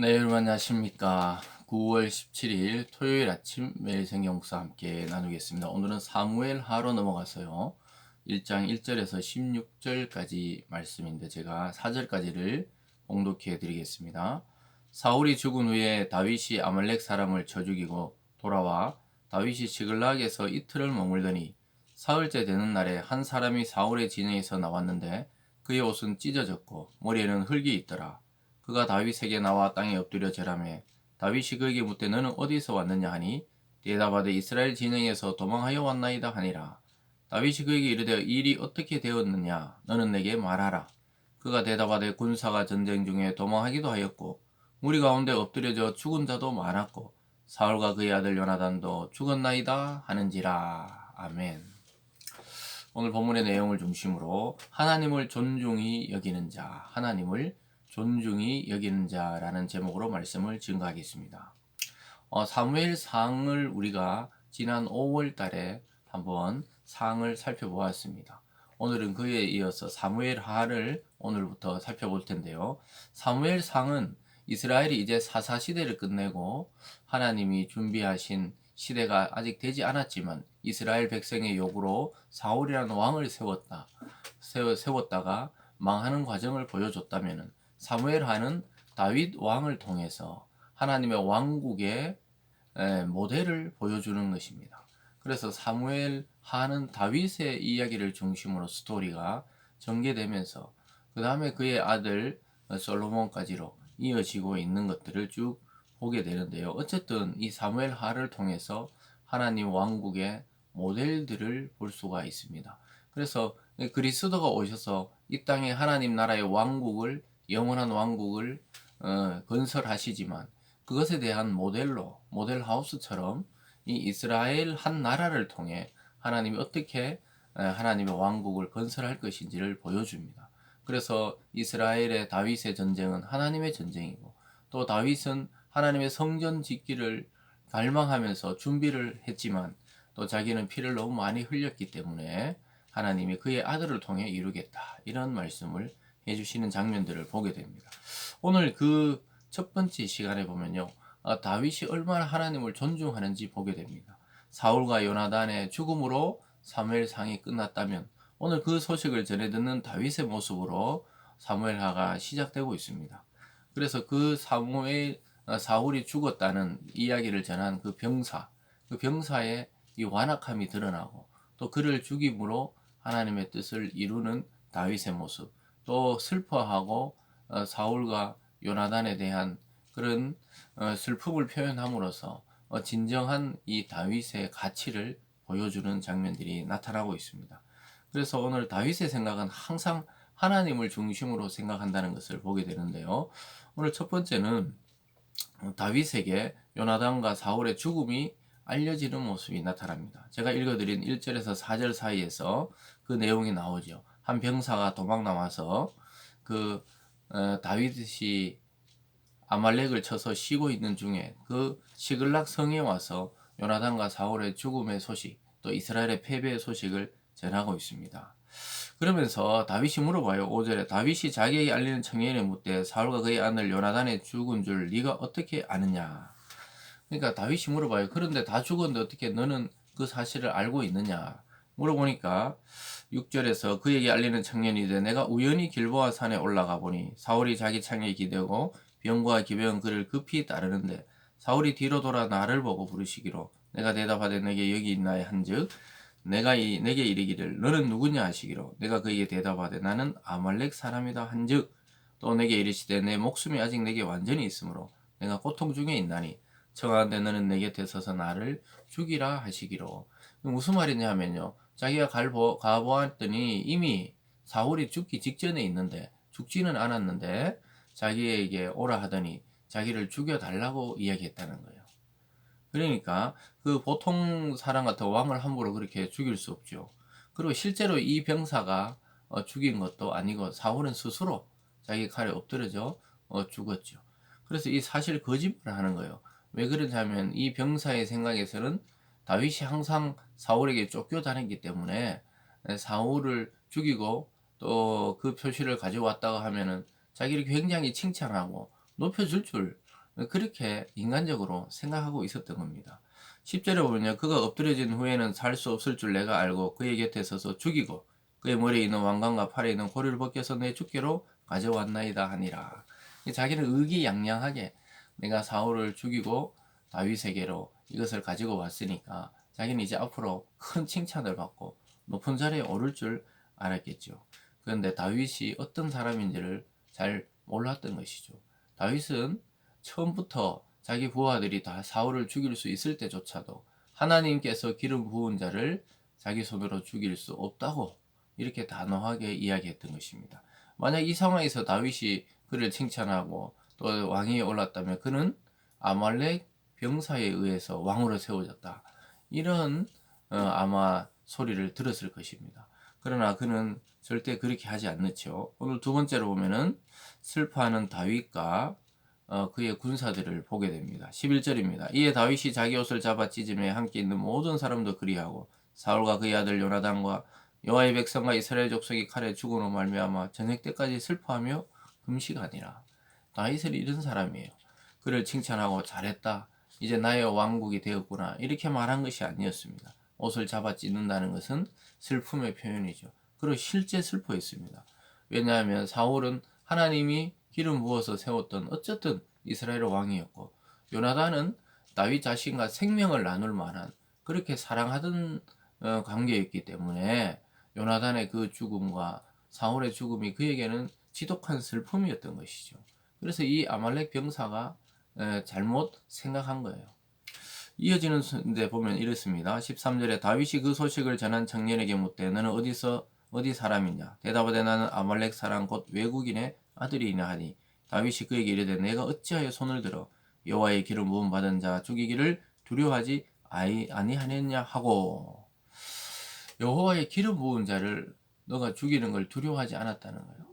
네, 여러분 안녕하십니까. 9월 17일 토요일 아침 매일 성경 묵사 함께 나누겠습니다. 오늘은 사무엘 하로 넘어가서요. 1장 1절에서 16절까지 말씀인데 제가 4절까지를 봉독해 드리겠습니다. 사울이 죽은 후에 다윗이 아말렉 사람을 쳐 죽이고 돌아와 다윗이 시글락에서 이틀을 머물더니 사흘째 되는 날에 한 사람이 사울의 진영에서 나왔는데 그의 옷은 찢어졌고 머리에는 흙이 있더라. 그가 다윗에게 나와 땅에 엎드려 절하매 다윗이 그에게 묻되 너는 어디서 왔느냐 하니 대답하되 이스라엘 진영에서 도망하여 왔나이다 하니라. 다윗이 그에게 이르되 일이 어떻게 되었느냐? 너는 내게 말하라. 그가 대답하되 군사가 전쟁 중에 도망하기도 하였고 무리 가운데 엎드려져 죽은 자도 많았고 사울과 그의 아들 요나단도 죽었나이다 하는지라. 아멘. 오늘 본문의 내용을 중심으로 하나님을 존중히 여기는 자 하나님을 존중히 여기는 자라는 제목으로 말씀을 증거하겠습니다. 어, 사무엘 상을 우리가 지난 5월 달에 한번 상을 살펴보았습니다. 오늘은 그에 이어서 사무엘 하를 오늘부터 살펴볼 텐데요. 사무엘 상은 이스라엘이 이제 사사 시대를 끝내고 하나님이 준비하신 시대가 아직 되지 않았지만 이스라엘 백성의 요구로 사울이라는 왕을 세웠다. 세웠다가 망하는 과정을 보여줬다면은 사무엘하는 다윗 왕을 통해서 하나님의 왕국의 모델을 보여주는 것입니다. 그래서 사무엘 하는 다윗의 이야기를 중심으로 스토리가 전개되면서 그 다음에 그의 아들 솔로몬까지로 이어지고 있는 것들을 쭉 보게 되는데요. 어쨌든 이 사무엘 하를 통해서 하나님 왕국의 모델들을 볼 수가 있습니다. 그래서 그리스도가 오셔서 이 땅에 하나님 나라의 왕국을 영원한 왕국을 어, 건설하시지만 그것에 대한 모델로 모델 하우스처럼 이 이스라엘 한 나라를 통해 하나님이 어떻게 하나님의 왕국을 건설할 것인지를 보여줍니다. 그래서 이스라엘의 다윗의 전쟁은 하나님의 전쟁이고 또 다윗은 하나님의 성전 짓기를 갈망하면서 준비를 했지만 또 자기는 피를 너무 많이 흘렸기 때문에 하나님이 그의 아들을 통해 이루겠다 이런 말씀을 해주시는 장면들을 보게 됩니다. 오늘 그 첫 번째 시간에 보면요. 아, 다윗이 얼마나 하나님을 존중하는지 보게 됩니다. 사울과 요나단의 죽음으로 사무엘 상이 끝났다면 오늘 그 소식을 전해 듣는 다윗의 모습으로 사무엘하가 시작되고 있습니다. 그래서 그 사무엘 아, 사울이 죽었다는 이야기를 전한 그 병사, 그 병사의 이 완악함이 드러나고 또 그를 죽임으로 하나님의 뜻을 이루는 다윗의 모습, 또 슬퍼하고 어, 사울과 요나단에 대한 그런 어, 슬픔을 표현함으로써 어, 진정한 이 다윗의 가치를 보여주는 장면들이 나타나고 있습니다. 그래서 오늘 다윗의 생각은 항상 하나님을 중심으로 생각한다는 것을 보게 되는데요. 오늘 첫 번째는 다윗에게 요나단과 사울의 죽음이 알려지는 모습이 나타납니다. 제가 읽어드린 1절에서 4절 사이에서 그 내용이 나오죠. 한 병사가 도망 나와서 그 어, 다윗이 아말렉을 쳐서 쉬고 있는 중에 그 시글락 성에 와서 요나단과 사울의 죽음의 소식 또 이스라엘의 패배의 소식을 전하고 있습니다. 그러면서 다윗이 물어봐요. 5절에 다윗이 자기에게 알리는 청년에 묻되 사울과 그의 아들 요나단의 죽은 줄 네가 어떻게 아느냐. 그러니까 다윗이 물어봐요. 그런데 다 죽었는데 어떻게 너는 그 사실을 알고 있느냐. 물어보니까 6절에서 그에게 알리는 청년이 되 내가 우연히 길보아 산에 올라가 보니 사울이 자기 창에 기대고 병과 기병 그를 급히 따르는데 사울이 뒤로 돌아 나를 보고 부르시기로 내가 대답하되 내게 여기 있나에 한즉 내가 이 내게 이르기를 너는 누구냐 하시기로 내가 그에게 대답하되 나는 아말렉 사람이다 한즉 또 내게 이르시되 내 목숨이 아직 내게 완전히 있으므로 내가 고통 중에 있나니 청하는데 너는 내 곁에 서서 나를 죽이라 하시기로 무슨 말이냐 하면요 자기가 갈보, 가보았더니 이미 사울이 죽기 직전에 있는데 죽지는 않았는데 자기에게 오라 하더니 자기를 죽여달라고 이야기했다는 거예요. 그러니까 그 보통 사람 같은 왕을 함부로 그렇게 죽일 수 없죠. 그리고 실제로 이 병사가 어, 죽인 것도 아니고 사울은 스스로 자기 칼에 엎드려져 어, 죽었죠. 그래서 이 사실 거짓말을 하는 거예요. 왜 그러냐면 이 병사의 생각에서는 다윗이 항상 사울에게 쫓겨 다녔기 때문에 사울을 죽이고 또 그 표시를 가져왔다가 하면은 자기를 굉장히 칭찬하고 높여줄 줄 그렇게 인간적으로 생각하고 있었던 겁니다. 10절에 보면요. 그가 엎드려진 후에는 살 수 없을 줄 내가 알고 그의 곁에 서서 죽이고 그의 머리에 있는 왕관과 팔에 있는 고리를 벗겨서 내 주께로 가져왔나이다 하니라. 자기는 의기양양하게 내가 사울을 죽이고 다윗에게로 이것을 가지고 왔으니까 자기는 이제 앞으로 큰 칭찬을 받고 높은 자리에 오를 줄 알았겠죠. 그런데 다윗이 어떤 사람인지를 잘 몰랐던 것이죠. 다윗은 처음부터 자기 부하들이 다 사울을 죽일 수 있을 때조차도 하나님께서 기름 부은 자를 자기 손으로 죽일 수 없다고 이렇게 단호하게 이야기했던 것입니다. 만약 이 상황에서 다윗이 그를 칭찬하고 또 왕위에 올랐다면 그는 아말렉 병사에 의해서 왕으로 세워졌다. 이런 어, 아마 소리를 들었을 것입니다. 그러나 그는 절대 그렇게 하지 않는죠. 오늘 두 번째로 보면은 슬퍼하는 다윗과 어, 그의 군사들을 보게 됩니다. 11절입니다. 이에 다윗이 자기 옷을 잡아 찢음에 함께 있는 모든 사람도 그리하고 사울과 그의 아들 요나단과 여호와의 백성과 이스라엘 족속이 칼에 죽음으로 말미암아 저녁 때까지 슬퍼하며 금식하니라. 다윗을 잃은 사람이에요. 그를 칭찬하고 잘했다. 이제 나의 왕국이 되었구나. 이렇게 말한 것이 아니었습니다. 옷을 잡아 찢는다는 것은 슬픔의 표현이죠. 그리고 실제 슬퍼했습니다. 왜냐하면 사울은 하나님이 기름 부어서 세웠던 어쨌든 이스라엘 왕이었고 요나단은 다윗 자신과 생명을 나눌 만한 그렇게 사랑하던 어, 관계였기 때문에 요나단의 그 죽음과 사울의 죽음이 그에게는 지독한 슬픔이었던 것이죠. 그래서 이 아말렉 병사가 잘못 생각한 거예요. 이어지는 데 보면 이렇습니다. 13절에 다윗이 그 소식을 전한 청년에게 묻되 너는 어디서 어디 사람이냐? 대답하되 나는 아말렉 사람 곧 외국인의 아들이냐 하니 다윗이 그에게 이르되 내가 어찌하여 손을 들어 여호와의 기름 부음 받은 자 죽이기를 두려워하지 아니하느냐 하고 여호와의 기름 부은 자를 너가 죽이는 걸 두려워하지 않았다는 거예요.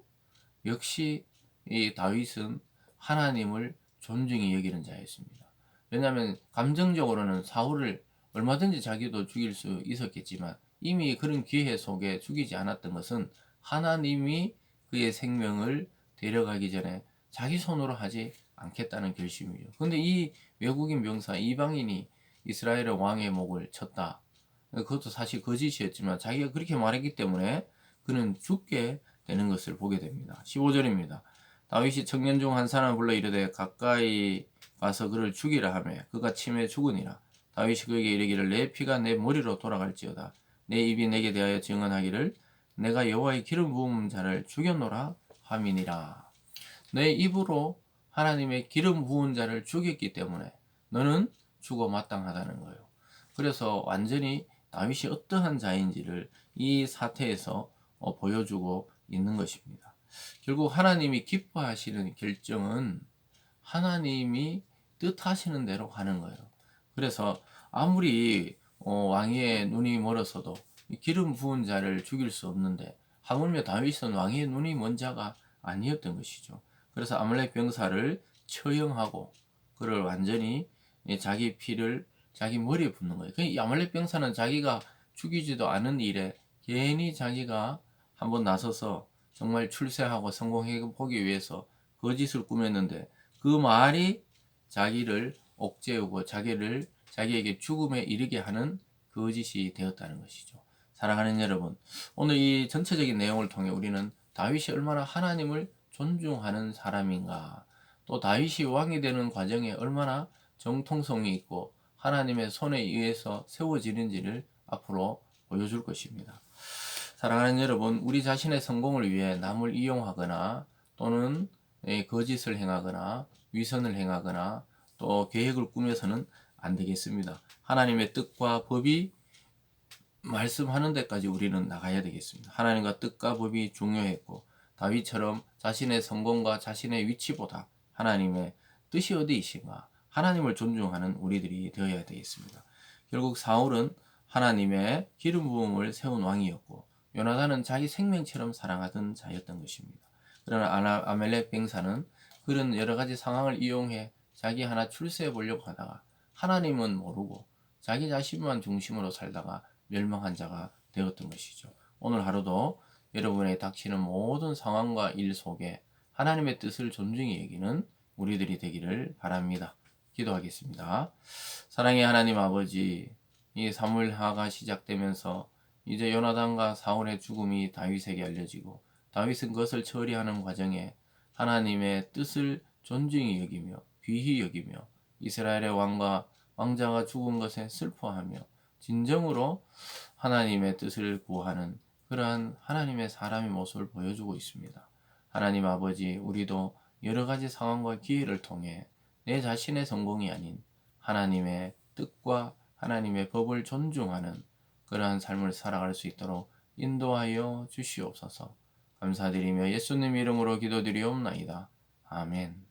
역시 이 다윗은 하나님을 존중히 여기는 자였습니다. 왜냐하면 감정적으로는 사울을 얼마든지 자기도 죽일 수 있었겠지만 이미 그런 기회 속에 죽이지 않았던 것은 하나님이 그의 생명을 데려가기 전에 자기 손으로 하지 않겠다는 결심이에요. 근데 이 외국인 병사 이방인이 이스라엘의 왕의 목을 쳤다. 그것도 사실 거짓이었지만 자기가 그렇게 말했기 때문에 그는 죽게 되는 것을 보게 됩니다. 15절입니다. 다윗이 청년 중 한 사람을 불러 이르되 가까이 가서 그를 죽이라 하며 그가 침에 죽으니라. 다윗이 그에게 이르기를 내 피가 내 머리로 돌아갈지어다. 내 입이 내게 대하여 증언하기를 내가 여호와의 기름 부은 자를 죽였노라 함이니라. 내 입으로 하나님의 기름 부은 자를 죽였기 때문에 너는 죽어 마땅하다는 거예요. 그래서 완전히 다윗이 어떠한 자인지를 이 사태에서 어, 보여주고 있는 것입니다. 결국 하나님이 기뻐하시는 결정은 하나님이 뜻하시는 대로 가는 거예요. 그래서 아무리 어, 왕의 눈이 멀어서도 기름 부은 자를 죽일 수 없는데 하물며 다윗은 왕의 눈이 먼 자가 아니었던 것이죠. 그래서 아말렉 병사를 처형하고 그를 완전히 자기 피를 자기 머리에 붓는 거예요. 이 아말렉 병사는 자기가 죽이지도 않은 일에 괜히 자기가 한번 나서서 정말 출세하고 성공해 보기 위해서 거짓을 꾸몄는데 그 말이 자기를 옥죄우고 자기를 자기에게 죽음에 이르게 하는 거짓이 되었다는 것이죠. 사랑하는 여러분, 오늘 이 전체적인 내용을 통해 우리는 다윗이 얼마나 하나님을 존중하는 사람인가, 또 다윗이 왕이 되는 과정에 얼마나 정통성이 있고 하나님의 손에 의해서 세워지는지를 앞으로 보여줄 것입니다. 사랑하는 여러분, 우리 자신의 성공을 위해 남을 이용하거나 또는 예, 거짓을 행하거나 위선을 행하거나 또 계획을 꾸며서는 안 되겠습니다. 하나님의 뜻과 법이 말씀하는 데까지 우리는 나가야 되겠습니다. 하나님과 뜻과 법이 중요했고 다윗처럼 자신의 성공과 자신의 위치보다 하나님의 뜻이 어디이신가 하나님을 존중하는 우리들이 되어야 되겠습니다. 결국 사울은 하나님의 기름 부음을 세운 왕이었고 요나단은 자기 생명처럼 사랑하던 자였던 것입니다. 그러나 아멜렉 병사는 그런 여러 가지 상황을 이용해 자기 하나 출세해 보려고 하다가 하나님은 모르고 자기 자신만 중심으로 살다가 멸망한 자가 되었던 것이죠. 오늘 하루도 여러분의 닥치는 모든 상황과 일 속에 하나님의 뜻을 존중히 여기는 우리들이 되기를 바랍니다. 기도하겠습니다. 사랑의 하나님 아버지, 이 사물하가 시작되면서 이제 요나단과 사울의 죽음이 다윗에게 알려지고 다윗은 그것을 처리하는 과정에 하나님의 뜻을 존중히 여기며 귀히 여기며 이스라엘의 왕과 왕자가 죽은 것에 슬퍼하며 진정으로 하나님의 뜻을 구하는 그러한 하나님의 사람의 모습을 보여주고 있습니다. 하나님 아버지, 우리도 여러 가지 상황과 기회를 통해 내 자신의 성공이 아닌 하나님의 뜻과 하나님의 법을 존중하는 그러한 삶을 살아갈 수 있도록 인도하여 주시옵소서. 감사드리며 예수님 이름으로 기도드리옵나이다. 아멘.